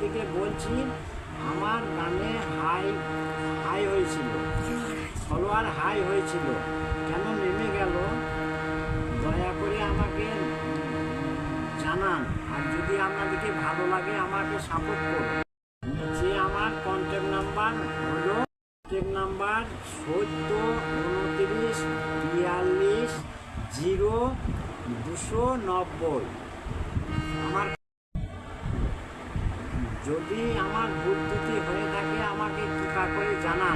দিকে বলছি, আমার গানে হাই হাই হয়েছিল। ফলোয়ার হাই হয়েছিল। কেন নেমে গেল? দয়া করে আমাকে জানান। আর যদি আপনাদেরকে ভালো লাগে, আমাকে সাপোর্ট করুন। নিচে আমার কন্ট্যাক্ট নাম্বার হলো কন্ট্যাক্ট নাম্বার চোদ্দ উনত্রিশ, বিয়াল্লিশ, জিরো, দুশো নব্বই। আমার যদি আমার ভুল ত্রুটি হয়ে থাকে আমাকে কৃপা করে জানান।